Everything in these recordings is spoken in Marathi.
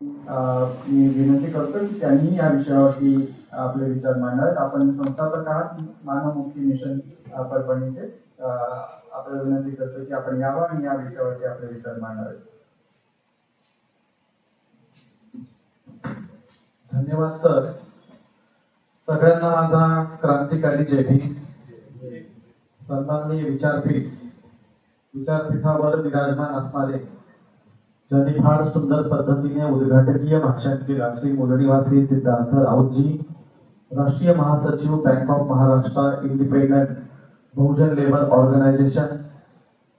मी विनंती करतो की त्यांनी या विषयावरती आपले विचार मांडावेत. आपण संस्थापक आहात मानवमुक्ती मिशन परभणीचे. आपल्याला विनंती करतो की आपण यावं आणि या विषयावरती आपले विचार मांडावेत. धन्यवाद सर. सगळ्यांना माझा क्रांतिकारी जय भीम. सन्माननीय विचारपीठ. विचारपीठावर विराजमान असणारे ज्यांनी फार सुंदर पद्धतीने उद्घाटकीय भाषण केलं. श्री मूलनिवासी सिद्धार्थ राऊतजी राष्ट्रीय महासचिव bank of Maharashtra independent Bahujan labour organisation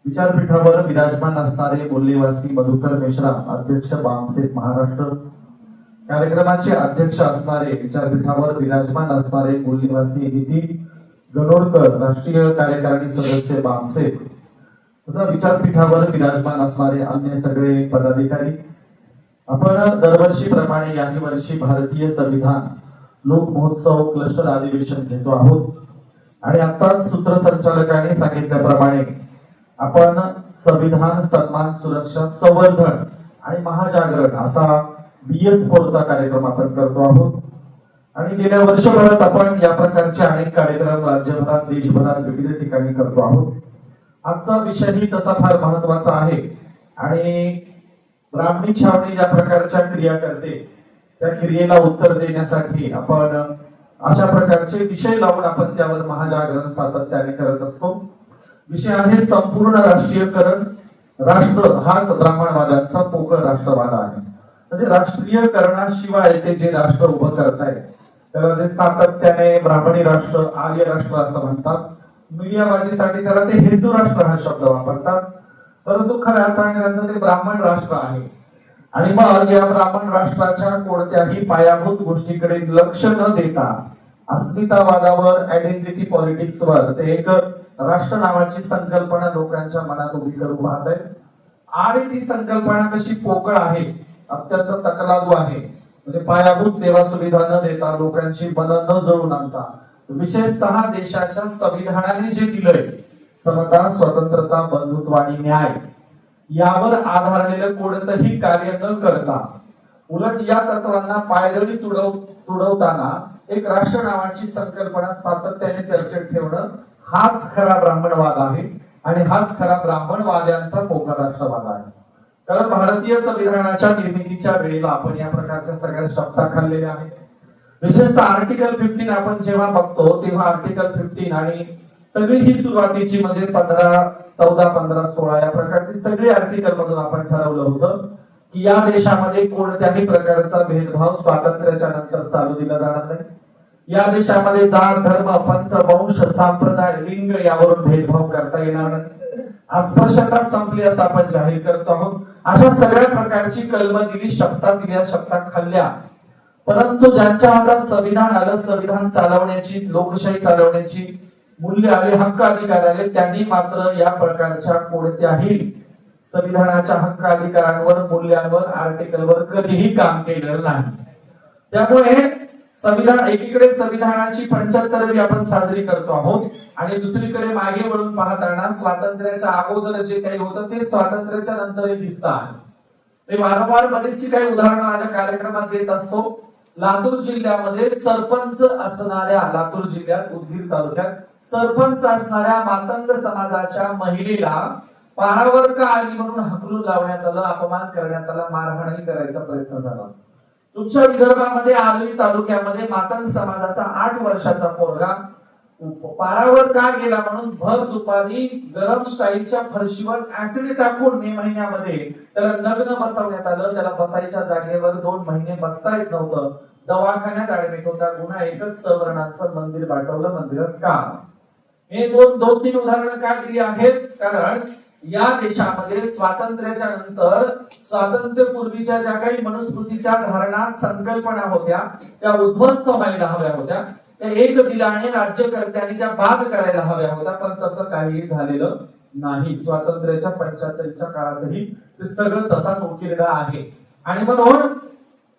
विचारपीठावर विराजमान असणारे मूलनिवासी मधुकर मिश्रा अध्यक्ष बामसेफ महाराष्ट्र. कार्यक्रमाचे अध्यक्ष असणारे विचारपीठावर विराजमान असणारे मूळ निवासी गणोरकर राष्ट्रीय कार्यकारिणी सदस्य बामसेफ विचारपीठावर विराजमान असणारे अन्य सगळे पदाधिकारी आपण दरवर्षीप्रमाणे याही वर्षी भारतीय संविधान लोक महोत्सव क्लस्टर अधिवेशन घेतो आहोत. आणि आताच सूत्रसंचालकाने सांगितल्याप्रमाणे आपण संविधान सन्मान सुरक्षा संवर्धन आणि महाजागरण असा बीएस फोरचा कार्यक्रम आपण करतो आहोत. आणि गेल्या वर्षभरात आपण या प्रकारचे अनेक कार्यक्रम राज्यभरात देशभरात विविध ठिकाणी करतो आहोत. आजचा विषयही तसा फार महत्त्वाचा आहे. आणि ब्राह्मणी छावणी ज्या प्रकारच्या क्रिया करते त्या क्रियेला उत्तर देण्यासाठी आपण अशा प्रकारचे विषय लावून आपण त्यावर महाजागरण सातत्याने करत असतो. विषय आहे संपूर्ण राष्ट्रीयकरण. राष्ट्र हाच ब्राह्मणवादाचा पोकळ राष्ट्रवाद आहे. म्हणजे राष्ट्रीयकरणाशिवाय ते जे राष्ट्र उभं करतायत त्याला ते सातत्याने ब्राह्मणी राष्ट्र आर्य राष्ट्र असं म्हणतात मीडियाबाजीसाठी त्याला ते हिंदू राष्ट्र हा शब्द वापरतात. परंतु खऱ्या अर्थाने त्यांचं ते ब्राह्मण राष्ट्र आहे. आणि मग या ब्राह्मण राष्ट्राच्या कोणत्याही पायाभूत गोष्टीकडे लक्ष न देता अस्मितावादावर आयडेंटिटी पॉलिटिक्स वर ते एक राष्ट्र नावाची संकल्पना लोकांच्या मनात उभी करून पाहत आणि ती संकल्पना कशी पोकळ आहे अत्यंत तकलादू आहे. म्हणजे पायाभूत सेवा सुविधा न देता लोकांची मन न जळून आणता विशेषतः देशाच्या संविधानाने जे दिलंय समता स्वतंत्रता बंधुत्व आणि न्याय यावर आधारलेलं कोणतंही कार्य न करता उलट या तत्वांना पायदळी तुडव तुडवताना एक राष्ट्र नावाची संकल्पना सातत्याने चर्चेत ठेवणं हाच खरा ब्राह्मणवाद आहे आणि हाच खरा ब्राह्मणवाद्यांचा पोकळ राष्ट्रवाद आहे. कारण भारतीय संविधानाच्या निर्मितीच्या वेळेला आपण या प्रकारच्या सगळ्या शब्दा खाल्लेल्या आहेत. विशेषतः आर्टिकल फिफ्टीन आपण जेव्हा बघतो तेव्हा आर्टिकल फिफ्टीन आणि सगळी ही सुरुवातीची म्हणजे पंधरा चौदा पंधरा सोळा या प्रकारची सगळी आर्टिकल मधून आपण ठरवलं होतं की या देशामध्ये कोणत्याही प्रकारचा भेदभाव स्वातंत्र्याच्या नंतर चालू दिला जाणार नाही. या देशामध्ये जात धर्म पंथ वंश संप्रदाय लिंग यावरून भेदभाव करता येणार नाही. अस्पृश्यता संपली असं आपण जाहीर करतो आहोत. अशा सगळ्या प्रकारची कलम दिली शब्दात दिल्या शब्दात खाल्ल्या परंतु ज्यांच्या हातात संविधान आलं संविधान चालवण्याची लोकशाही चालवण्याची मूल्य आले हक्क अधिकार आले त्यांनी मात्र या प्रकारच्या कोणत्याही संविधानाच्या हक्क अधिकारांवर मूल्यांवर आर्टिकलवर कधीही काम केलेलं नाही. त्यामुळे संविधान एकीकडे संविधानाची पंच्याहत्तरवी आपण साजरी करतो आहोत आणि दुसरीकडे मागे वळून पाहताना स्वातंत्र्याच्या अगोदर जे काही होतं ते स्वातंत्र्याच्या नंतरही दिसत आहे. ते वारंवार बरीचशी काही उदाहरणं माझ्या कार्यक्रमात देत असतो. लातूर जिल्ह्यामध्ये सरपंच असणाऱ्या लातूर जिल्ह्यात उदगीर तालुक्यात सरपंच असणाऱ्या मातंग समाजाच्या महिलेला पारावर्क का आली म्हणून हकलून लावण्यात आलं अपमान करण्यात आला मारहाणही करायचा प्रयत्न झाला. तुमच्या विदर्भामध्ये आर्वी तालुक्यामध्ये मातंग समाजाचा आठ वर्षाचा पोरगा पारावर का गेला म्हणून भर दुपारी गरम स्टाईलच्या फरशीवर ऍसिड टाकून मे महिन्यामध्ये त्याला नग्न बसवण्यात आलं. त्याला बसायच्या जागेवर दोन महिने बसता येत नव्हतं. दवाखान्यात ऍडमिट होता. गुन्हा एकच सवर्णांचं मंदिर पाठवलं. मंदिरात का? हे दोन दोन तीन उदाहरणं का दिली आहेत? कारण या देशामध्ये स्वातंत्र्याच्या नंतर स्वातंत्र्यपूर्वीच्या ज्या काही मनुस्मृतीच्या धारणा संकल्पना होत्या त्या उद्ध्वस्त व्हायला हव्या होत्या. त्या एक दिलाने राज्यकर्त्यांनी त्या बाद करायला हव्या होत्या पण तसं काही झालेलं नाही. स्वातंत्र्याच्या पंच्याहत्तरच्या काळातही ते सगळं तसाच उकिरडा आहे. आणि म्हणून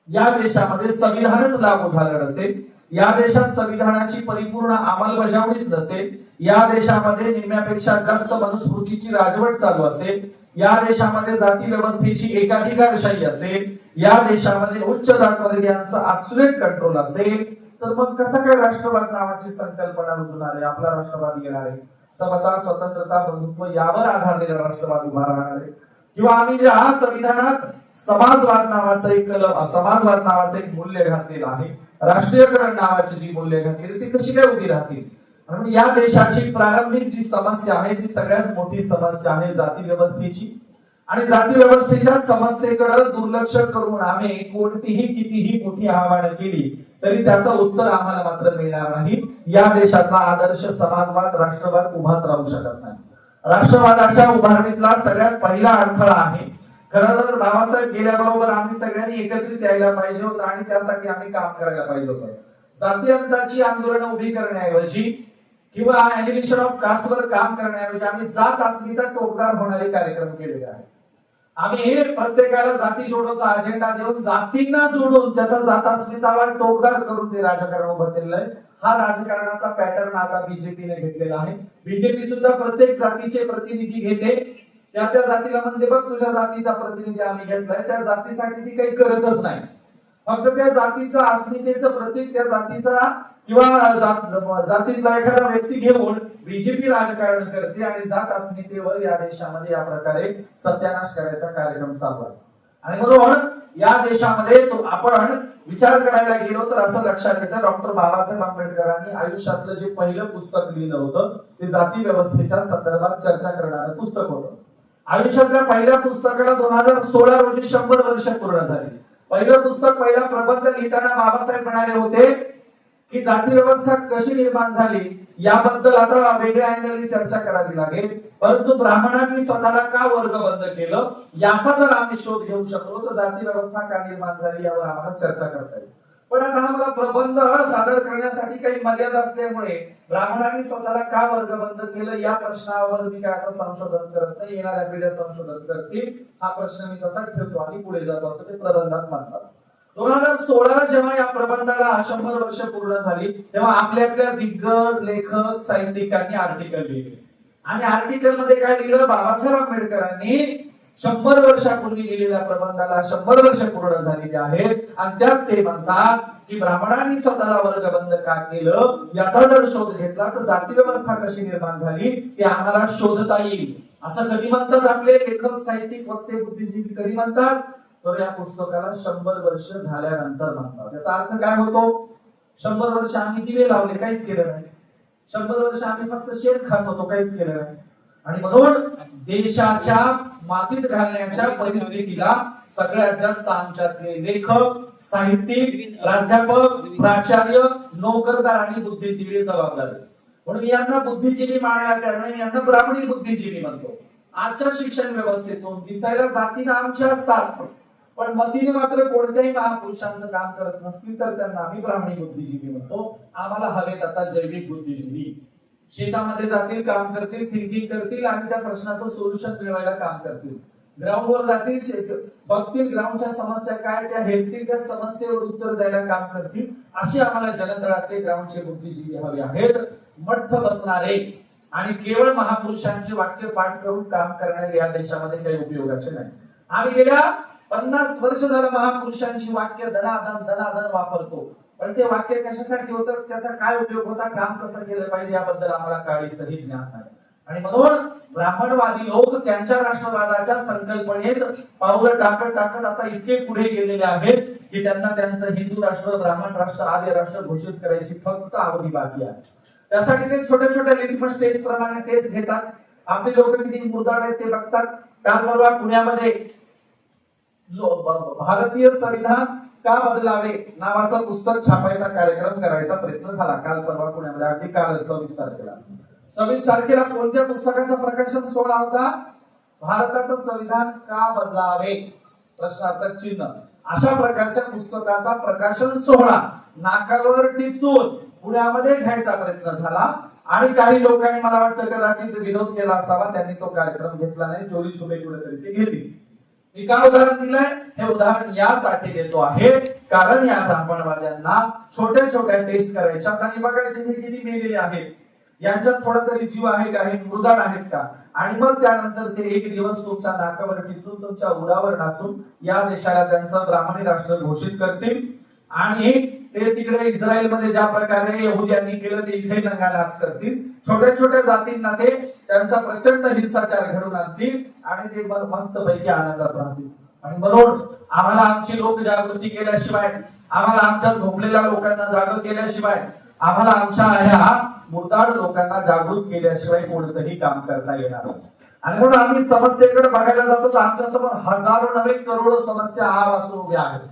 या देशामध्ये संविधानच लागू झालं नसेल या देशात संविधानाची परिपूर्ण अंमलबजावणीच नसेल या देशामध्ये निम्म्यापेक्षा जास्त मनुस्मृतीची राजवट चालू असेल या देशामध्ये जाती व्यवस्थेची एकाधिकारशाही असेल या देशामध्ये उच्च जातवर्गीयांचा ऍब्सुलेट कंट्रोल असेल तर मग कसं काय राष्ट्रवाद नावाची संकल्पना रुजून आहे आपला राष्ट्रवाद येणार आहे. समता स्वतंत्रता बंधुत्व यावर आधारलेला राष्ट्रवाद उभा राहणार आहे. किंवा आम्ही ज्या संविधानात समाजवाद नावाचं एक कलम समाजवाद नावाचं एक मूल्य घातलेलं आहे राष्ट्रीयकरण नावाची जी मूल्य घातलेली ती कशी काय उभी राहतील? म्हणून या देशाची प्रारंभिक जी समस्या आहे ती सगळ्यात मोठी समस्या आहे जाती व्यवस्थेची. आणि जाती व्यवस्थेच्या समस्येकडे दुर्लक्ष करून आम्ही कोणतीही कितीही मोठी आव्हानं केली तरी त्याचं उत्तर आम्हाला मात्र मिळणार नाही. या देशातला आदर्श समाजवाद राष्ट्रवाद उभाच राहू शकत नाही. राष्ट्रवादाच्या उभारणीतला सगळ्यात पहिला अडथळा आहे. खरं तर बाबासाहेब गेल्याबरोबर आम्ही सगळ्यांनी एकत्रित यायला पाहिजे होतं आणि त्यासाठी आम्ही काम करायला पाहिजे होतं. जातीयंताची आंदोलनं उभी करण्याऐवजी किंवा अॅनिमेशन ऑफ कास्टवर काम करण्याऐवजी आम्ही जात अस्मिता टोकदार होणारे कार्यक्रम केलेले आहेत. आम्ही हे प्रत्येकाला जाती जोडोचा अजेंडा देऊन जातींना जोडून त्याचा जात अस्मितावर टोकदार करून ते राजकारण उभं केलेलं आहे. हा राजकारणाचा पॅटर्न आता बीजेपीने घेतलेला आहे. बीजेपी सुद्धा प्रत्येक जातीचे प्रतिनिधी घेते. त्या त्या जातीला म्हणते बघ तुझ्या जातीचा प्रतिनिधी आम्ही घेतलाय. त्या जातीसाठी ती काही करतच नाही. फक्त त्या जातीचा अस्मितेचं प्रतीक त्या जातीचा किंवा जातीतला एखादा व्यक्ती घेऊन बीजेपी राजकारण करते आणि जात अस्मितेवर या देशामध्ये या प्रकारे सत्यानाश करायचा कार्यक्रम चालू आहे. आणि म्हणून या देशामध्ये तो आपण विचार करायला गेलो तर असं लक्षात येतं. डॉक्टर बाबासाहेब आंबेडकरांनी आयुष्यातलं जे पहिलं पुस्तक लिहिलं होतं ते जाती व्यवस्थेच्या संदर्भात चर्चा करणारं पुस्तक होतं. आयुष्यातल्या पहिल्या पुस्तकाला दोन हजार सोळा रोजी शंभर वर्ष पूर्ण झाली. पहिलं पुस्तक पहिला प्रबंध लिहिताना बाबासाहेब म्हणाले होते की जाती व्यवस्था कशी निर्माण झाली याबद्दल आता वेगळ्या अँगलने चर्चा करावी लागेल. परंतु ब्राह्मणांनी स्वतःला का वर्गबद्ध केलं? याचा जर आम्ही शोध घेऊ शकलो तर जाती व्यवस्था का निर्माण झाली यावर आम्हाला चर्चा करता येईल. पण आता मला प्रबंध सादर करण्यासाठी काही मर्यादा असल्यामुळे ब्राह्मणांनी स्वतःला का वर्गबंद केलं? या प्रश्नावर मी काय आता संशोधन करत नाही. येणाऱ्या पिढ्या संशोधन करतील. हा प्रश्न मी तसाच ठेवतो आणि पुढे जातो असं ते प्रबंधात म्हणतात. दोन हजार सोळा जेव्हा या प्रबंधाला शंभर वर्ष पूर्ण झाली तेव्हा आपल्यातल्या दिग्गज लेखक साहित्यिकांनी आर्टिकल लिहिले. आणि आर्टिकलमध्ये काय लिहिलं? बाबासाहेब आंबेडकरांनी शंभर वर्षापूर्वी लिहिलेल्या प्रबंधाला शंभर वर्ष पूर्ण झालेली आहेत आणि त्यात ते म्हणतात की ब्राह्मणांनी स्वतःला वर्गबंध का केलं? याचा जर शोध घेतला तर जाती व्यवस्था कशी निर्माण झाली? ते आम्हाला शोधता येईल. असं कधी म्हणतात आपले लेखक साहित्यिक वक्ते बुद्धिजीवी कधी म्हणतात? तर या पुस्तकाला शंभर वर्ष झाल्यानंतर म्हणतात. त्याचा अर्थ काय होतो? शंभर वर्ष आम्ही दिवे लावले काहीच केलं नाही. शंभर वर्ष आम्ही फक्त शेण खात होतो काहीच केलं नाही. आणि म्हणून देशाच्या मातीत घालण्याच्या परिस्थितीला सगळ्यात जास्त आमच्यातले लेखक साहित्यिक प्राध्यापक प्राचार्य नोकरदार आणि बुद्धिजीवी जबाबदार. म्हणून मी यांना बुद्धिजीवी मानायला कारण मी यांना ब्राह्मणी बुद्धिजीवी म्हणतो. आजच्या शिक्षण व्यवस्थेतून दिसायला जातीनं आमच्या असतात. पण मतीने मात्र कोणत्याही महापुरुषांचं काम करत नसतील तर त्यांना आम्ही ब्राह्मणी बुद्धिजीवी म्हणतो. आम्हाला हवेत आता जैविक बुद्धिजीवी. शेतामध्ये जातील काम करतील थिंकिंग करतील आणि त्या प्रश्नाचं सोल्युशन मिळवायला काम करतील. ग्राउंडवर जातील शेत- बघतील ग्राउंडच्या समस्या काय त्या हेरतील त्या समस्येवर उत्तर द्यायला काम करतील. अशी आम्हाला जनतळातले ग्राउंडचे बुद्धिजीवी हवे आहेत. मठ्ठ बसणारे आणि केवळ महापुरुषांचे वाक्य पाठ करून काम करणारे या देशामध्ये काही उपयोगाचे नाही. आम्ही गेल्या पन्नास वर्ष झालं महापुरुषांची वाक्य दनादन दनादन वापरतो. पण ते वाक्य कशासाठी होतं? त्याचा काय उपयोग होता? काम कसं केलं पाहिजे? याबद्दल आम्हाला काळीचंही ज्ञान नाही आणि म्हणून ब्राह्मणवादी लोक त्यांच्या राष्ट्रवादाच्या संकल्पनेत पावलं टाकत टाकत आता इतके पुढे गेलेले आहेत की त्यांना त्यांचं हिंदू राष्ट्र ब्राह्मण राष्ट्र आर्य राष्ट्र घोषित करायची फक्त अवधी बाकी आहे. त्यासाठी ते छोट्या छोट्या लिटमस स्टेज प्रमाणे टेस्ट घेतात. आपले लोक किती मुदाड आहेत ते बघतात. काल परवा पुण्यामध्ये जो भारतीय संविधान का बदलावे. नावाचं पुस्तक छापायचा कार्यक्रम करायचा प्रयत्न झाला. काल परवा पुण्यामध्ये अगदी काल सव्वीस तारखेला. सव्वीस तारखेला कोणत्या पुस्तकाचा प्रकाशन सोहळा होता? भारताचं संविधान का बदलावे? प्रश्नार्थ चिन्ह. अशा प्रकारच्या पुस्तकाचा प्रकाशन सोहळा नाकावर टिचून पुण्यामध्ये घ्यायचा प्रयत्न झाला. आणि काही लोकांनी मला वाटतं कदाचित विरोध केला असावा. त्यांनी तो कार्यक्रम घेतला नाही. चोरी छुपे कुठेतरी ती घेतली. मी का उदाहरण दिलंय हे उदाहरण यासाठी देतो आहे. कारण या ब्राह्मणवाद्यांना छोट्या छोट्या टेस्ट करायच्या. आणि बघायचे हे किती मेलेले आहेत. यांच्यात थोडा तरी जीव आहे का? हे मृदाड आहेत का? आणि मग त्यानंतर ते एक दिवस तुमच्या नाकावर टिचून तुमच्या उरावर नाचून या देशाला त्यांचं ब्राह्मणी राष्ट्र घोषित करतील. आणि ते तिकडे इस्रायलमध्ये ज्या प्रकारे यहुद्यांनी केलं ते इथे नाच करतील छोट्या छोट्या जातींना ते त्यांचा प्रचंड हिंसाचार घडून आणतील आणि ते मस्त पैकी आनंदात राहतील. आणि म्हणून आम्हाला आमची लोक जागृती केल्याशिवाय आम्हाला आमच्या झोपलेल्या लोकांना जागृत केल्याशिवाय आम्हाला आमच्या ह्या मुर्दाड लोकांना जागृत केल्याशिवाय कोणतंही काम करता येणार आणि म्हणून आम्ही समस्येकडे बघायला जातो तर हजारो नवे करोडो समस्या आज असून उभ्या आहेत.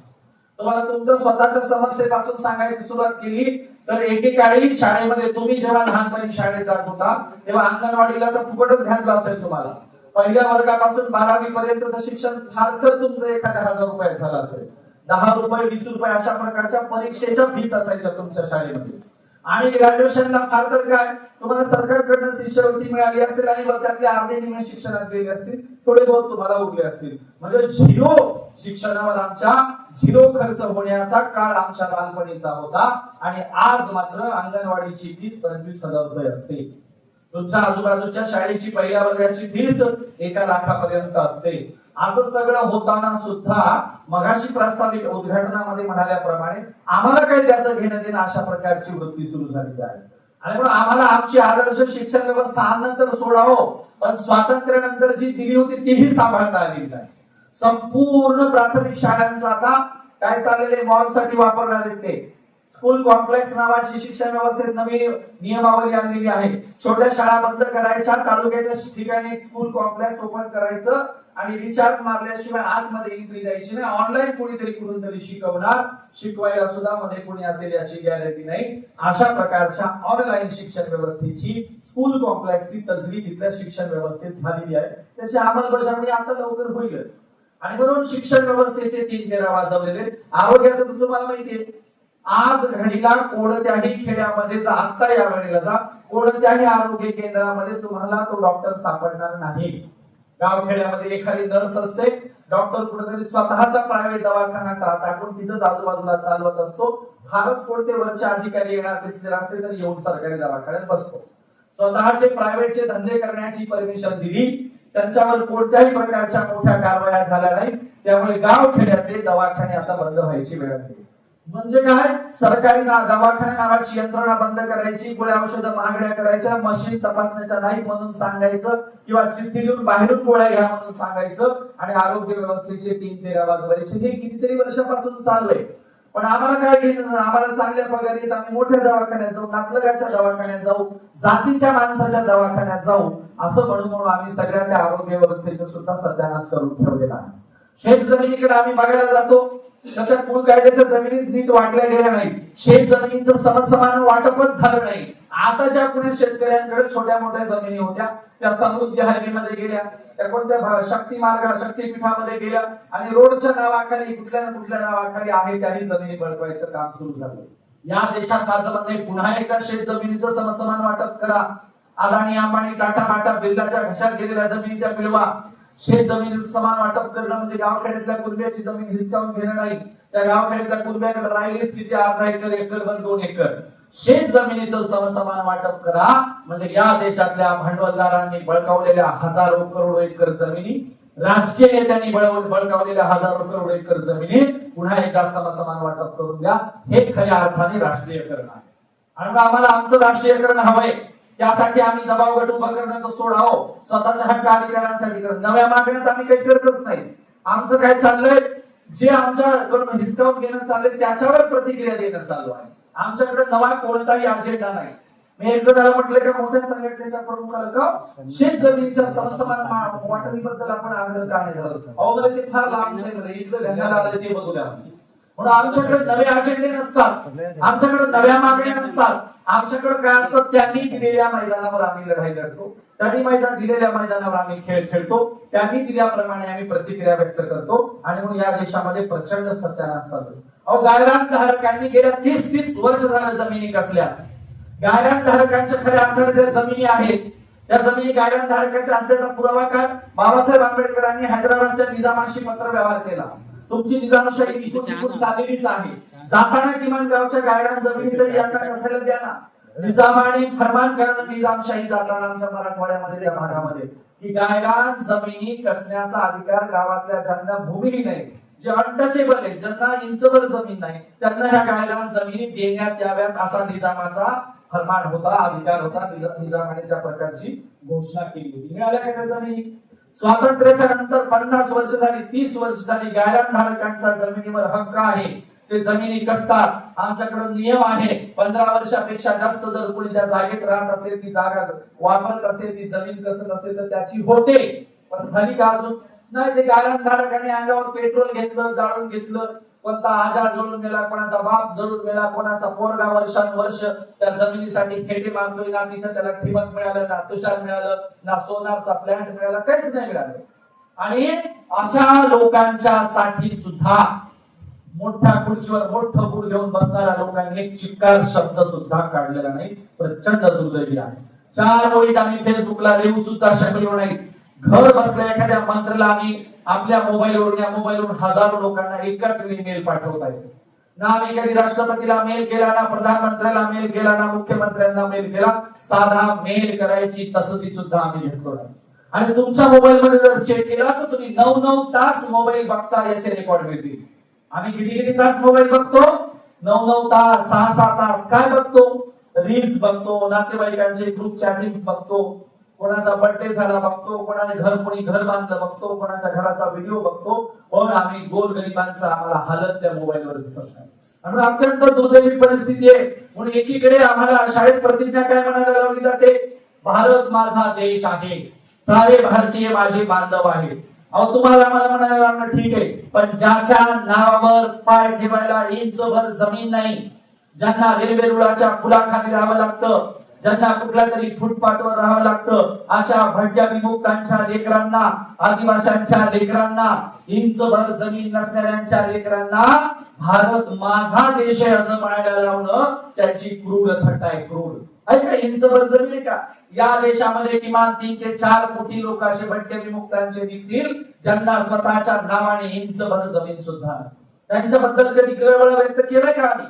तुम्हाला तुमच्या स्वतःच्या समस्येपासून सांगायची सुरुवात केली तर एकेकाळी शाळेमध्ये तुम्ही जेव्हा लहानपणी शाळेत जात होता तेव्हा अंगणवाडीला तर फुकटच घातलं असेल तुम्हाला. पहिल्या वर्गापासून बारावी पर्यंत शिक्षण फार तर तुमचं एखाद्या हजार रुपये झालं असेल. दहा रुपये वीस रुपये अशा प्रकारच्या परीक्षेच्या फीस असायच्या तुमच्या शाळेमध्ये. आणि ग्रॅज्युएशनला फार तर काय? तुम्हाला सरकारकडनं शिष्यवृत्ती मिळाली असेल आणि त्यातले अर्धे निम्मे शिक्षणात गेले असतील थोडे बहुत तुम्हाला उरले असतील. म्हणजे झिरो शिक्षणावर आमच्या झिरो खर्च होण्याचा काळ आमच्या बालपणीचा होता. आणि आज मात्र अंगणवाडीची फीस पंचवीस हजार रुपये असते. तुमच्या आजूबाजूच्या शाळेची पहिल्या वर्गाची फीस एका लाखापर्यंत असते. असं सगळं होताना सुद्धा मगाशी प्रस्तावित उद्घाटनामध्ये म्हणाल्याप्रमाणे आम्हाला काही त्याचं घेणं देणं अशा प्रकारची वृत्ती सुरू झालेली आहे. आणि म्हणून आम्हाला आमची आदर्श शिक्षण व्यवस्था नंतर सोडावं पण स्वातंत्र्यानंतर जी दिली होती तीही सांभाळता आली नाही. संपूर्ण प्राथमिक शाळांचा आता काय चाललेले मॉलसाठी वापरणार आहेत ते. स्कूल कॉम्प्लेक्स नावाची शिक्षण व्यवस्थेत नवीन नियमावली आणलेली आहे. छोट्या शाळा बंद करायच्या तालुक्याच्या ठिकाणी स्कूल कॉम्प्लेक्स ओपन करायचं आणि रिचार्ज मारल्याशिवाय आतमध्ये एंट्री द्यायची नाही. ऑनलाईन कोणीतरी कुठून तरी शिकवणार शिकवायला सुद्धा मध्ये कोणी असेल याची गॅरंटी नाही. अशा प्रकारच्या ऑनलाईन शिक्षण व्यवस्थेची स्कूल कॉम्प्लेक्सची तजवी तिथल्या शिक्षण व्यवस्थेत झालेली आहे. त्याची अंमलबजावणी आता लवकर होईलच. आणि म्हणून शिक्षण व्यवस्थेचे तीन फेरा वाजवलेले आहेत. आरोग्याचं तुम्हाला तुम्हाला माहितीये आज घडीला कोणत्याही खेड्यामध्ये जा आत्ता या वेळेला जा कोणत्याही आरोग्य केंद्रामध्ये तुम्हाला तो डॉक्टर सापडणार नाही. गावखेड्यामध्ये एखादी नर्स असते डॉक्टर कुठेतरी स्वतःचा प्रायव्हेट दवाखाना टा- टाकून तिथंच आजूबाजूला चालवत असतो. फारच कोणते वरचे अधिकारी येणार दिसले असते तर येऊन सरकारी दवाखान्यात बसतो. स्वतःचे प्रायव्हेटचे धंदे करण्याची परमिशन दिली त्यांच्यावर कोणत्याही प्रकारच्या मोठ्या कारवाया झाल्या नाही त्यामुळे गाव खेड्यातले दवाखाने आता बंद व्हायची वेळ आली म्हणजे काय? सरकारी ना- दवाखाना नावाची यंत्रणा बंद करायची गोळ्या औषधं महागड्या करायच्या मशीन तपासण्याच्या नाही म्हणून सांगायचं किंवा चिठ्ठी लिहून बाहेरून गोळ्या घ्या म्हणून सांगायचं आणि आरोग्य व्यवस्थेचे तीन तेरा वाजवायचे हे कितीतरी वर्षापासून चाललंय पण आम्हाला काय घेणं आम्हाला चांगल्या पगारीत आम्ही मोठ्या दवाखान्यात जाऊ नातलगाच्या दवाखान्यात जाऊ जातीच्या माणसाच्या दवाखान्यात जाऊ असं म्हणून म्हणून आम्ही सगळ्या त्या आरोग्य व्यवस्थेचं सुद्धा सध्या करून ठेवलेला आहे. शेत जमिनीकडे आम्ही बघायला जातो. नंतर पूल कायद्याच्या जमिनीत नीट वाटल्या गेल्या नाही शेत जमिनीचं समसमान वाटपच झालं नाही. आता ज्या कुण्या शेतकऱ्यांकडे छोट्या मोठ्या जमिनी होत्या त्या समृद्धी हायवेमध्ये गेल्या त्या कोणत्या शक्ती मार्ग शक्तीपीठामध्ये गेल्या आणि रोडच्या नावाखाली कुठल्या ना कुठल्या नावाखाली आहे त्याही जमिनी बळकवायचं काम सुरू झालं. या देशात आज म्हणजे पुन्हा एकदा शेत जमिनीचं समसमान वाटप करा. अदानी अंबानी टाटा टाटा बिर्लाच्या घशात गेलेल्या जमिनीच्या मिळवा शेत जमीन समान वाटप करणं म्हणजे गावखेड्यातल्या कुर्ब्याची जमीन हिसकावून घेणं नाही. त्या गावखेड्यातल्या कुर्ब्याकडे राहिलीच किती अर्धा एकर एकर पण दोन एकर. शेत जमिनीचं समसमान वाटप करा. म्हणजे या देशातल्या भांडवलदारांनी बळकावलेल्या हजारो करोड एकर जमिनी राजकीय नेत्यांनी बळकावलेल्या हजारो करोड एकर जमिनी पुन्हा एकदा समसमान वाटप करून द्या. हे खऱ्या अर्थाने राष्ट्रीयकरण आहे. आणि आम्हाला आमचं राष्ट्रीयकरण हवंय. त्यासाठी आम्ही दबाव गट उभा करणं तर सोडावं स्वतःच्या हक्क अधिकारांसाठी करत नव्या मागण्यात आम्ही काही करतच नाही. आमचं काय चाललंय? जे आमच्याकडून हिसकावून घेणं चाललंय त्याच्यावर प्रतिक्रिया देणं चालू आहे. आमच्याकडे नवा कोणताही अजेंडा नाही. मी एक जणाला म्हटलं का मोठ्या संघटनेच्या प्रमुखाला का शेत जमिनीच्या संस्थान वाटणीबद्दल आपण आग्रह का नाही झालं अहो ते फार लांब आहे इथलं घशाला आलं ते बघूया म्हणून आमच्याकडे नवे अजेंडे नसतात. आमच्याकडे नव्या मागण्या नसतात. आमच्याकडे काय असतात त्यांनी दिलेल्या मैदानावर आम्ही लढाई लढतो. त्यांनी मैदान दिलेल्या मैदानावर आम्ही खेळ खेळतो. त्यांनी दिल्याप्रमाणे आम्ही प्रतिक्रिया व्यक्त करतो. आणि म्हणून या देशामध्ये प्रचंड सत्यानाश चालतो अहो गायरान धारकांनी गेल्या तीस तीस वर्ष झाल्या जमिनी कसल्या? गायरान धारकांच्या खऱ्या अर्थाने ज्या जमिनी आहेत त्या जमिनी गायरान धारकांच्या असल्याचा पुरावा काय? बाबासाहेब आंबेडकरांनी हैदराबादच्या निजामाशी पत्र व्यवहार केला. तुमची निजामशाही इथून तिथून चाललेलीच आहे. जाताना किमान गावच्या गायरान जमिनी तरी यांना कसायला द्या ना. निजामाने फरमान करणं निजामशाही जाताना आमच्या मराठवाड्यामध्ये त्या भागामध्ये. की गायरान जमिनी कसण्याचा अधिकार गावातल्या ज्यांना भूमी नाही जे अनटचेबल आहे ज्यांना इंचभर जमीन नाही त्यांना ह्या गायरान जमिनी देण्यात याव्यात असा निजामाचा फरमान होता अधिकार होता निजा- निजामाने त्या प्रकारची घोषणा केली होती. मिळाल्या का त्या जमिनी स्वातंत्र्याच्या नंतर पन्नास वर्ष झाली तीस वर्ष झाली गायरान धारकांचा जमिनीवर हक्क आहे. ते जमिनी कसतात? आमच्याकडे नियम आहे. पंधरा वर्षापेक्षा जास्त जर कोणी त्या जागेत राहत असेल ती जागा वापरत असेल ती जमीन कसत असेल तर त्याची होते. पण झाली का अजून? नाही ते गायरान धारकांनी अंगावर पेट्रोल घेतलं जाळून घेतलं. कोणता आजार जळून गेला कोणाचा बाप जळून गेला कोणाचा पोरगा वर्षानुवर्ष त्या जमिनीसाठी खेटे बांधले ना तिथं त्याला ठिबक मिळालं ना तुषार मिळालं ना सोनारचा प्लॅन्ट मिळाला काहीच नाही मिळालं. आणि अशा लोकांच्या साठी सुद्धा मोठ्या खुर्चीवर मोठं गुड घेऊन बसणाऱ्या लोकांनी एक चिक्कार शब्द सुद्धा काढलेला नाही प्रचंड दुर्दैवी आहे. चार ओळीत आम्ही फेसबुकला लिहू सुद्धा शकलो नाही. घर बसल्या एखाद्या मंत्राला आम्ही आपल्या मोबाईलवरून या मोबाईलवरून हजारो लोकांना एकाच वेळी मेल पाठवता आहे. ना आम्ही कधी राष्ट्रपतीला मेल केला ना प्रधानमंत्र्याला मेल केला ना मुख्यमंत्र्यांना मेल केला. साधा मेल करायची तसदी सुद्धा आम्ही घेतलो नाही. आणि तुमच्या मोबाईल मध्ये जर चेक केला तर तुम्ही नऊ नऊ तास मोबाईल बघता याचे रेकॉर्ड मिळतील. आम्ही किती किती तास मोबाईल बघतो? नऊ नऊ तास सहा सहा तास काय बघतो? रील्स बघतो नातेवाईकांचे ग्रुप चॅटिंग बघतो. कोणाचा बर्थडे झाला बघतो कोणाने घर कोणी घर बांधलं बघतो कोणाच्या घराचा व्हिडिओ बघतो पण आम्ही गोर गरिबांचा आम्हाला हालत त्या मोबाईलवर दिसत नाही. अत्यंत दुर्दैवी परिस्थिती आहे. म्हणून एकीकडे आम्हाला शाळेत प्रतिज्ञा काय म्हणायला लावली जाते भारत माझा देश आहे. सारे भारतीय माझे बांधव आहे अहो तुम्हाला मला म्हणायला लागणार ठीक आहे. पण ज्याच्या नावावर पाय ठेवायला इंचभर जमीन नाही ज्यांना रेल्वे रुळाच्या पुलाखाली राहावं लागतं ज्यांना कुठल्या तरी फुटपाथवर राहावं लागतं अशा भटक्या विमुक्तांच्या लेकरांना आदिवाशांच्या लेकरांना इंचभर जमीन नसणाऱ्यांच्या लेकरांना भारत माझा देश आहे असं म्हणायला लावणं त्याची क्रूर थट्टा आहे क्रूर. आहे भर जमीन आहे का? या देशामध्ये किमान तीन ते चार कोटी लोक असे भटक्या विमुक्तांचे निघतील ज्यांना स्वतःच्या नावाने इंचभर जमीन सुद्धा त्यांच्याबद्दल कधी कळवळ व्यक्त केलं का आम्ही?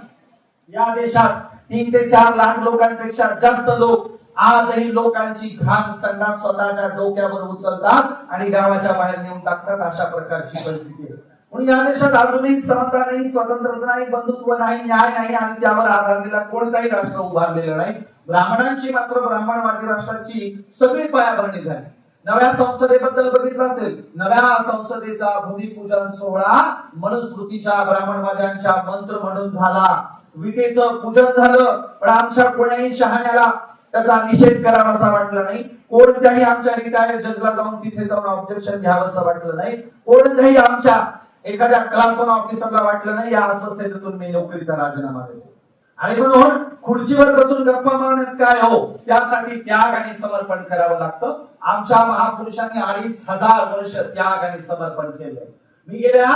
या देशात तीन ते चार लाख लोकांपेक्षा जास्त लोक आजही लोकांची घाण संडा स्वतःच्या डोक्यावर उचलतात आणि गावाच्या बाहेर नेऊन टाकतात अशा प्रकारची परिस्थिती आहे. म्हणून या देशात अजूनही समता नाही स्वतंत्रता नाही बंधुत्व नाही न्याय नाही आणि त्यावर आधारलेला कोणताही राष्ट्र उभारलेलं नाही. ब्राह्मणांची मात्र ब्राह्मणवादी राष्ट्राची सगळी पायाभरणी झाली. नव्या संसदेबद्दल बघितलं असेल नव्या संसदेचा भूमिपूजन सोहळा मनुस्मृतीच्या ब्राह्मणवाद्यांच्या मंत्र म्हणून झाला. विटेचं पूजन झालं पण आमच्या कोणाही शहाण्याला त्याचा निषेध करावासा वाटला नाही. कोणत्याही आमच्या रिटायर जजला जाऊन तिथे जाऊन ऑब्जेक्शन घ्यावंसं वाटलं नाही. कोणत्याही आमच्या एखाद्या क्लास वन ऑफिसरला वाटलं नाही या अस्वस्थतेतून मी नोकरीचा राजीनामा देतो. आणि म्हणून खुर्चीवर बसून गप्पा मारण्यात काय हो त्यासाठी त्याग आणि समर्पण करावं लागतं. आमच्या महापुरुषांनी अडीच हजार वर्ष त्याग आणि समर्पण केलं मी गेल्या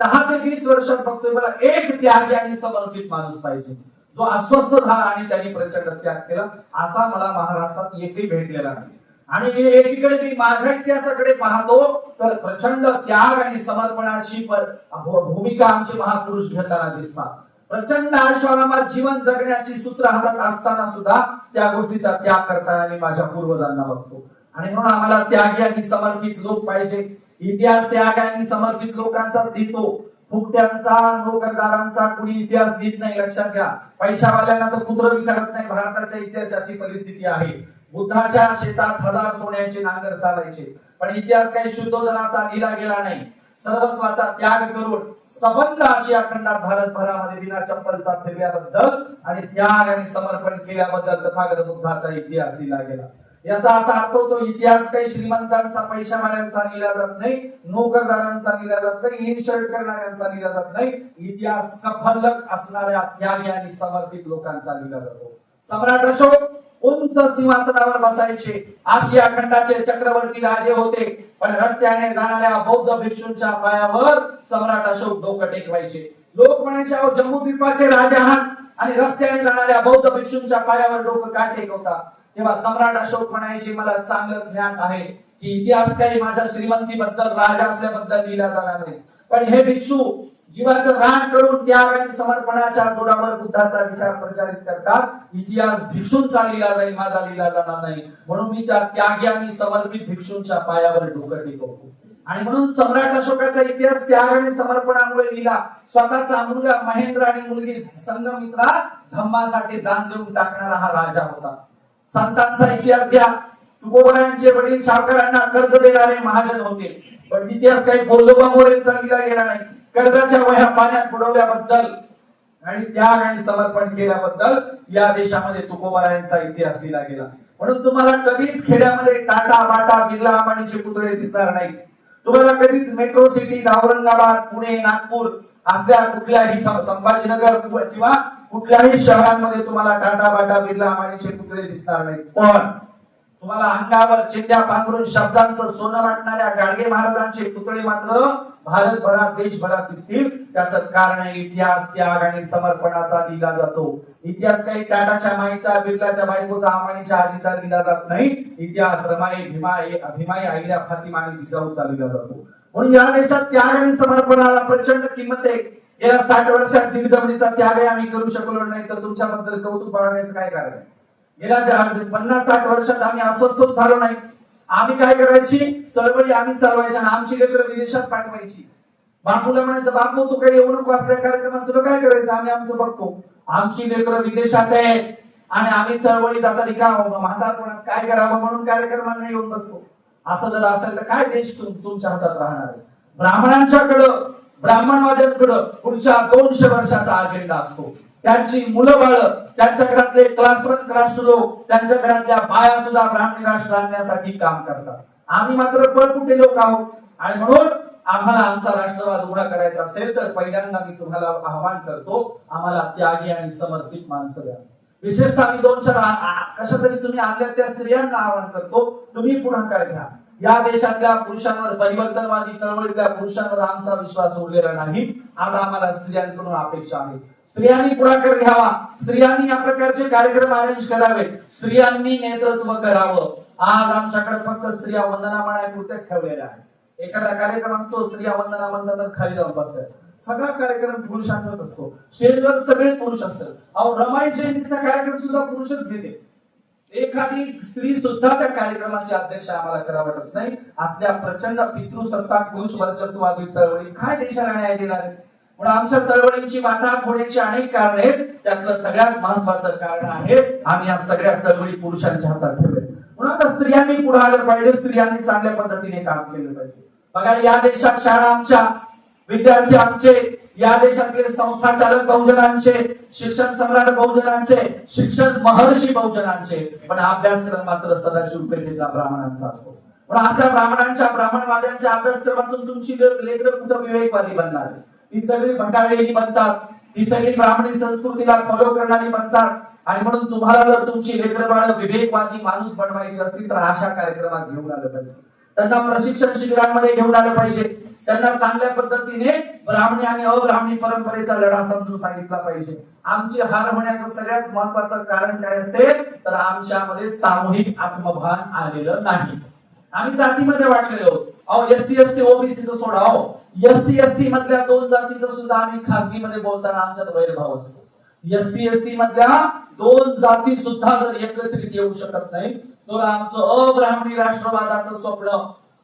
दहा ते वीस वर्षात बघतोय मला एक त्यागी आणि समर्पित माणूस पाहिजे. जो अस्वस्थ झाला आणि त्यांनी प्रचंड त्याग केला असा मला महाराष्ट्रात एकही भेटलेला नाही. आणि मी एकीकडे मी माझ्या इतिहासाकडे पाहतो तर प्रचंड त्याग आणि समर्पणाची भूमिका आमचे महापुरुष घेताना दिसतात. प्रचंड आश्रमात जीवन जगण्याची सूत्र हातात असताना सुद्धा त्या गोष्टीचा त्याग करताना मी माझ्या पूर्वजांना बघतो. आणि म्हणून आम्हाला त्यागी आणि समर्पित लोक पाहिजे. इतिहास त्याग आणि समर्पित लोकांचा लिहितो फुकट्यांचा नोकरदारांचा कुणी इतिहास देत नाही लक्षात घ्या. पैशावाल्यांना तर कुत्र विचारत नाही भारताच्या इतिहासाची परिस्थिती आहे. बुद्धाच्या शेतात हजार सोन्याचे नांगर चालायचे. पण इतिहास काही शुद्धोधनाचा लिहिला गेला नाही. सर्वस्वाचा त्याग करून सबंध आशिया खंडात भारतभरामध्ये बिना चप्पलचा फिरल्याबद्दल आणि त्याग आणि समर्पण केल्याबद्दल तथागत बुद्धाचा इतिहास लिहिला गेला. याचा असा अर्थ होतो इतिहास काही श्रीमंतांचा पैशावाल्यांचा लिहिला जात नाही नोकरदारांचा लिहिला जात नाही इन्शर्ट करणाऱ्यांचा लिहिला जात नाही. इतिहास कफलक असणाऱ्या त्यागी आणि समर्पित लोकांचा लिहिला जातो. सम्राट अशोक उंच सिंहासनावर बसायचे. आशिया खंडाचे चक्रवर्ती राजे होते पण रस्त्याने जाणाऱ्या बौद्ध भिक्षूंच्या पायावर सम्राट अशोक डोकं टेकवायचे. लोक म्हणायचे जम्मू द्वीपाचे राजे आहात आणि रस्त्याने जाणाऱ्या बौद्ध भिक्षूंच्या पायावर डोकं काय टेकवता? तेव्हा सम्राट अशोक म्हणायचे मला चांगलं ज्ञान आहे की इतिहास काही माझ्या श्रीमंतीबद्दल राजा असल्याबद्दल लिहिला जाणार नाही पण हे भिक्षू जीवाचं रान करून त्याग आणि समर्पणाच्या जोडावर बुद्धाचा विचार प्रचारित करतात. इतिहास भिक्षूंचा लिहिला जाईल माझा लिहिला जाणार नाही. म्हणून मी त्या त्यागी आणि समर्पित भिक्षूंच्या पायावर डोकं टेकवतो. आणि म्हणून सम्राट अशोकाचा इतिहास त्याग आणि समर्पणामुळे लिहिला. स्वतःचा मुलगा महेंद्र आणि मुलगी संगमित्रा धम्मासाठी दान देऊन टाकणारा हा राजा होता. संतांचा इतिहास घ्या. तुकोबरायांचे वडील सावकारांना कर्ज देणारे महाजन होते. पण इतिहास काही बोल्लोबा मोरेंचा लिहिला गेला नाही. कर्जाच्या वह्या पाण्यात बुडवल्याबद्दल आणि त्याग आणि समर्पण केल्याबद्दल या देशामध्ये तुकोबरायांचा इतिहास लिहिला गेला. म्हणून तुम्हाला कधीच खेड्यामध्ये टाटा बाटा बिर्ला अंबानीचे पुतळे दिसणार नाही. तुम्हाला कधीच मेट्रो सिटी औरंगाबाद पुणे नागपूर असल्या कुठल्याही संभाजीनगर किंवा कुठल्याही शहरांमध्ये तुम्हाला टाटा बाटा बिर्ला अंबानीचे पुतळे दिसणार नाही पण तुम्हाला अंगावर चिंध्या पांघरून शब्दांचं सोनं वाटणाऱ्या गाडगे महाराजांचे पुतळे मात्र भारतभरात देशभरात दिसतील. त्याचं कारण इतिहास त्याग आणि समर्पणाचा लिहिला जातो. इतिहास काही टाटाच्या माईचा बिर्लाच्या बायकोचा अंबानीच्या आजीचा लिहिला जात नाही. इतिहास रमाई भीमाई भीमाई आईल्या फातिमा आणि जिजाऊचा लिहिला जातो. म्हणून या देशात त्याग आणि समर्पणाला प्रचंड किंमत आहे. गेल्या साठ वर्षात दिगदमणीचा त्याग आम्ही करू शकलो नाही तर तुमच्याबद्दल कौतुक बाळगण्याचं काय कारण आहे? गेल्या पन्नास साठ वर्षात आम्ही अस्वस्थ झालो नाही. आम्ही काय करायची? चळवळी आम्ही चालवायची आणि आमची लेकर विदेशात पाठवायची. बापूला म्हणायचं बापू तू काही येऊ नको असल्या कार्यक्रमात तुला काय करायचं? आम्ही आमचं बघतो. आमची लेकरं विदेशात आहेत आणि आम्ही चळवळीत आता रिकाम म्हातारपणात काय करावं म्हणून कार्यक्रमांना येऊन बसतो असं जर असेल तर काय देश तुम- तुमच्या हातात राहणार आहे? ब्राह्मणांच्याकडं ब्राह्मणवाद्यांकडं पुढच्या दोनशे वर्षाचा अजेंडा असतो. त्यांची मुलं बाळ त्यांच्या घरातले क्लास वन क्लास टू लोक त्यांच्या घरातल्या बाया सुद्धा ब्राह्मणी राष्ट्र आणण्यासाठी काम करतात. आम्ही मात्र पळकुटे लोक आहोत. आणि म्हणून आम्हाला आमचा राष्ट्रवाद उभा करायचा असेल तर पहिल्यांदा मी तुम्हाला आवाहन करतो आम्हाला त्यागी आणि समर्पित माणसं द्या. विशेषतः मी दोन चार कशा तरी तुम्ही आणल्या त्या स्त्रियांना आवाहन करतो तुम्ही पुढाकार घ्या. या देशातल्या पुरुषांवर परिवर्तनवादी चळवळीतल्या पुरुषांवर आमचा विश्वास उरलेला नाही. आता आम्हाला स्त्रियांकडून अपेक्षा आहे. स्त्रियांनी पुढाकार घ्यावा. स्त्रियांनी या प्रकारचे कार्यक्रम अरेंज करावे स्त्रियांनी नेतृत्व करावं. आज आमच्याकडे फक्त स्त्रिया वंदना म्हणायपुरत्या ठेवलेल्या आहेत. एखादा कार्यक्रम असतो स्त्रिया वंदना म्हणतात खाली जाऊन बसतात. सगळा कार्यक्रम पुरुषांचाच असतो. स्टेजवर सगळे पुरुष असतात. अहो रमाई जयंतीचा कार्यक्रम सुद्धा पुरुषच घेते. एखादी स्त्री सुद्धा त्या कार्यक्रमाची अध्यक्ष आम्हाला करा वाटत नाही. असल्या प्रचंड पितृसत्ताक पुरुष वर्चस्वादी चळवळी काय देशाला न्याय देणार म्हणून आमच्या चळवळींची माथा होण्याची अनेक कारण आहेत. त्यातलं सगळ्यात महत्वाचं कारण आहे आम्ही या सगळ्या चळवळी पुरुषांच्या हातात ठेवले म्हणून आता स्त्रियांनी पुढे आलं पाहिजे. स्त्रियांनी चांगल्या पद्धतीने काम केलं पाहिजे. बघा या देशात शाळा आमच्या विद्यार्थी आमचे या देशातले संस्थाचालक बहुजनांचे शिक्षण सम्राट बहुजनांचे शिक्षण महर्षी बहुजनांचे. पण अभ्यासक्रम मात्र सदाशिव पेठेचा ब्राह्मणांचा असतो. पण अशा ब्राह्मणांच्या ब्राह्मणवाद्यांच्या अभ्यासक्रमातून तुमची लेकर कुठं विवेकवादी बनणार? ती सगळी भटाळी बनतात. ती सगळी ब्राह्मणी संस्कृतीला फॉलो करणारी बनतात. आणि म्हणून तुम्हाला जर तुमची लेकरं बाळ विवेकवादी माणूस बनवायची असतील तर अशा कार्यक्रमात घेऊन आलं पाहिजे. त्यांना प्रशिक्षण शिबिरांमध्ये घेऊन आलं पाहिजे. त्यांना चांगल्या पद्धतीने ब्राह्मणी आणि अब्राह्मणी परंपरेचा लढा समजून सांगितला पाहिजे. आमची हार होण्याचं सगळ्यात महत्वाचं कारण काय असेल तर आमच्यामध्ये सामूहिक आत्मभान आलेलं नाही. आम्ही जातीमध्ये वाटलेलो अहो एससी एस टी ओबीसीचं सोडा अहो एस सी मधल्या दोन जातीचं सुद्धा आम्ही खासगीमध्ये बोलताना आमच्यात वैरभाव असतो. एससी एस सी मधल्या दोन जाती सुद्धा जर एकत्रित येऊ शकत नाही तर आमचं अब्राह्मणी राष्ट्रवादाचं स्वप्न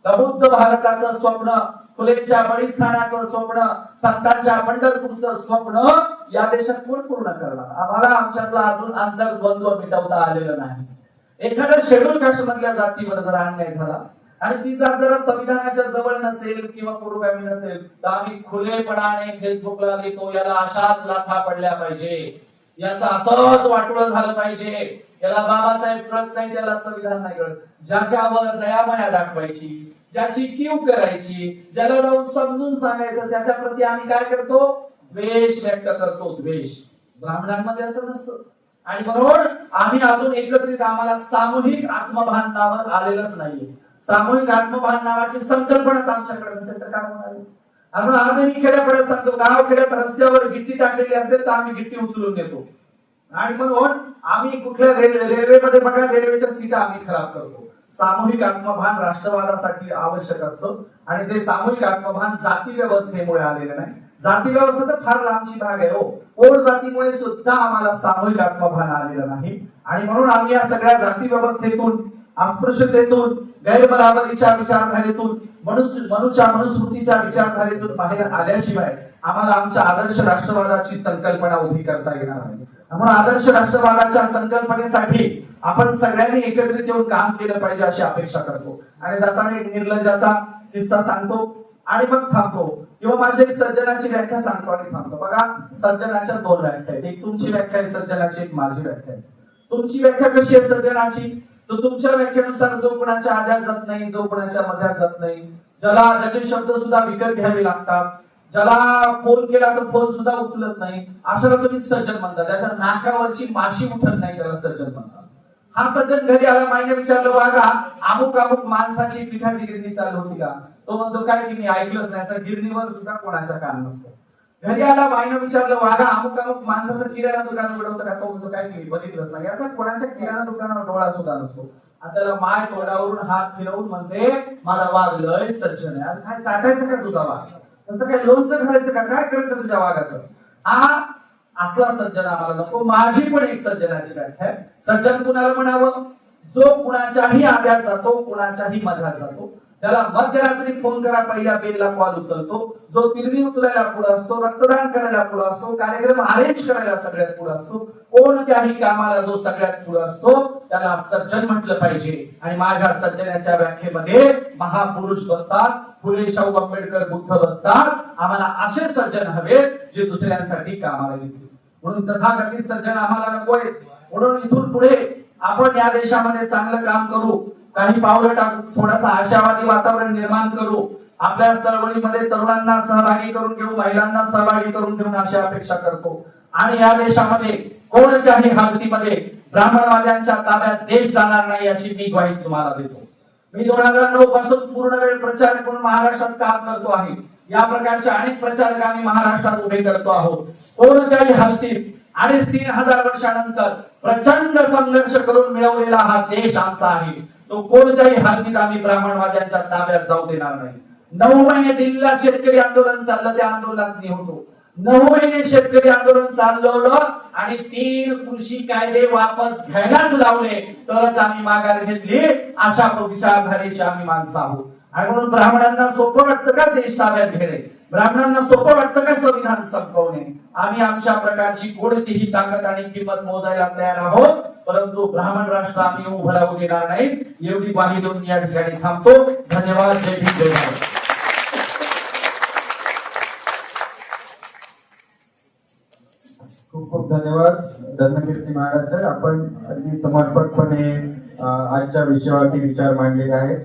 प्रबुद्ध भारताचं स्वप्न फुलेच्या बळीस्थानाचं स्वप्न संतांच्या पंढरपूरचं स्वप्न या देशात कोण पूर्ण करणार? आम्हाला आमच्यातला अजून अंतर द्वंद्व मिटवता आलेलं नाही. एखाद्या शेड्यूल कास्ट मधल्या जातीवर जर अन्याय झाला आणि ती जात जरा संविधानाच्या जवळ नसेल किंवा पूर्वगामी नसेल तर आम्ही खुलेपणाने फेसबुकला लिहितो याला अशाच लाथा पडल्या पाहिजे. याचं असंच वाटोळ झालं पाहिजे. याला बाबासाहेब कळत नाही त्याला संविधान नाही कळत. ज्याच्यावर दयामाया दाखवायची ज्याची कीव करायची ज्याला जाऊन समजून सांगायचं त्याच्या प्रती आम्ही काय करतो? द्वेष व्यक्त करतो द्वेष. ब्राह्मणांमध्ये असं नसतं. आणि म्हणून आम्ही अजून एकत्रित आम्हाला सामूहिक आत्मभान नावावर आलेलंच नाहीये. सामूहिक आत्मभान नावाची संकल्पनाच आमच्याकडे नसेल तर काय होणार म्हणून आज मी खेड्याकडे सांगतो गाव खेड्यात रस्त्यावर गिट्टी टाकलेली असेल तर आम्ही गिट्टी उचलून देतो आणि म्हणून आम्ही कुठल्या रेल्वे रेल्वेमध्ये बघा रेल्वेच्या सीटा आम्ही खराब करतो. सामूहिक आत्मभान राष्ट्रवादासाठी आवश्यक असतं आणि ते सामूहिक आत्मभान जाती व्यवस्थेमुळे आलेलं नाही. जाती व्यवस्था तर फार लांबची भाग आहे हो. पोट जातीमुळे सुद्धा आम्हाला सामूहिक आत्मभान आलेलं नाही. आणि म्हणून आम्ही या सगळ्या जाती व्यवस्थेतून अस्पृश्यतेतून गैरबराबरीच्या विचारधारेतून मनुष्य मनुच्या मनुस्मृतीच्या विचारधारेतून बाहेर आल्याशिवाय आम्हाला आमच्या आदर्श राष्ट्रवादाची संकल्पना उभी करता येणार नाही. म्हणून आदर्श राष्ट्रवादाच्या संकल्पनेसाठी आपण सगळ्यांनी एकत्रित येऊन काम केलं पाहिजे अशी अपेक्षा करतो. आणि जाताना एक निर्लजाचा किस्सा सांगतो आणि मग थांबतो. किंवा माझ्या एक सर्जनाची व्याख्या सांगतो आणि थांबतो. बघा सज्जनाच्या दोन व्याख्या आहेत. एक तुमची व्याख्या आहे सर्जनाची एक माझी व्याख्या आहे. तुमची व्याख्या कशी आहे सज्जनाची? तर तुमच्या व्याख्येनुसार जो कुणाच्या आद्यात जात नाही जो कुणाच्या मध्यात जात नाही ज्याला ज्याचे शब्द सुद्धा विकत घ्यावे लागतात ज्याला फोन केला तर फोन सुद्धा उचलत नाही अशाला तुम्ही सर्जन म्हणता. त्याच्या नाकावरची माशी उठत नाही त्याला सर्जन म्हणतात. हा सज्जन घरी आला मायने विचारलं वागा अमुक अमुक माणसाची पिठाची गिरणी चालू होती का? तो म्हणतो काय की मी ऐकलंच नाही तर गिरणीवर सुद्धा कोणाच्या कान नसतो. घरी आला बाईनं विचारलं वागा अमुक अमुक माणसाचं किराणा दुकान उडवतं का? तो म्हणतो काय की मी बघितलंच नाही. याचा कोणाच्या किराणा दुकानावर डोळा सुद्धा नसतो. त्याला माय तोंडावरून हात फिरवून म्हणते मला वाघ लय सज्जन आहे. काय चाटायचं का तुझा वाघ? त्याचं काय लोणचं घालायचं का? काय करायचं तुझ्या वाघाचं? हा असला सज्जन आम्हाला नको. माझी पण एक सज्जनाची व्याख्या आहे. सज्जन कुणाला म्हणावं? जो कुणाच्याही आड्यात जातो कुणाच्याही मधात जातो. ज्याला मध्यरात्री फोन करा पहिल्या बेलला कॉल उचलतो. जो तिरवी उचलायला पुढे असतो रक्तदान करायला पुढे असतो कार्यक्रम अरेंज करायला सगळ्यात पुढे असतो कोणत्याही कामाला जो सगळ्यात पुढे असतो त्याला सज्जन म्हटलं पाहिजे. आणि माझ्या सज्जनाच्या व्याख्येमध्ये महापुरुष बसतात फुले शाहू आंबेडकर बुद्ध बसतात. आम्हाला असे सज्जन हवेत जे दुसऱ्यांसाठी कामाला येतील. म्हणून तथाकथित सज्जन आम्हाला नकोय म्हणून इथून पुढे आपण या देशामध्ये चांगलं काम करू. काही पावलं टाकू थोडासा आशावादी वातावरण निर्माण करू. आपल्या चळवळीमध्ये तरुणांना सहभागी करून घेऊ महिलांना सहभागी करून घेऊन अशी अपेक्षा करतो. आणि या देशामध्ये कोणत्याही हालतीमध्ये ब्राह्मणवाद्यांच्या ताब्यात देश जाणार नाही याची मी ग्वाही तुम्हाला देतो. मी दोन हजार नऊ पासून पूर्ण वेळ प्रचार करून महाराष्ट्रात काम करतो आहे. या प्रकारचे अनेक प्रचारक आम्ही महाराष्ट्रात उभे करतो आहोत. कोणत्याही हालतीत अडीच तीन हजार वर्षानंतर प्रचंड संघर्ष करून मिळवलेला हा देश आमचा आहे. तो कोणत्याही हालतीत आम्ही ब्राह्मणवाद्यांच्या ताब्यात जाऊ देणार नाही. नऊ महिने दिल्लीला शेतकरी आंदोलन चाललं त्या आंदोलनात मी होतो. नऊ महिने शेतकरी आंदोलन चालवलं आणि तीन कृषी कायदे वापस घ्यायलाच लावले तरच आम्ही माघार घेतली. अशा विचारधारेची आम्ही माणसं आहोत. आणि म्हणून ब्राह्मणांना सोपं वाटतं का देश ताब्यात घेणे? ब्राह्मणांना सोपं वाटतं का संविधान संपवणे? आम्ही आमच्या प्रकारची कोणतीही ताकद आणि किंमत मोजायला तयार आहोत परंतु ब्राह्मण राष्ट्र आम्ही उभं राहू देणार नाही एवढी ग्वाही देऊन या ठिकाणी थांबतो. धन्यवाद. जय भीम जय भारत खूप खूप धन्यवाद. धर्मकीर्ती महाराज सर. आपण अगदी समर्पकपणे आजच्या विषयावरती विचार मांडलेले आहेत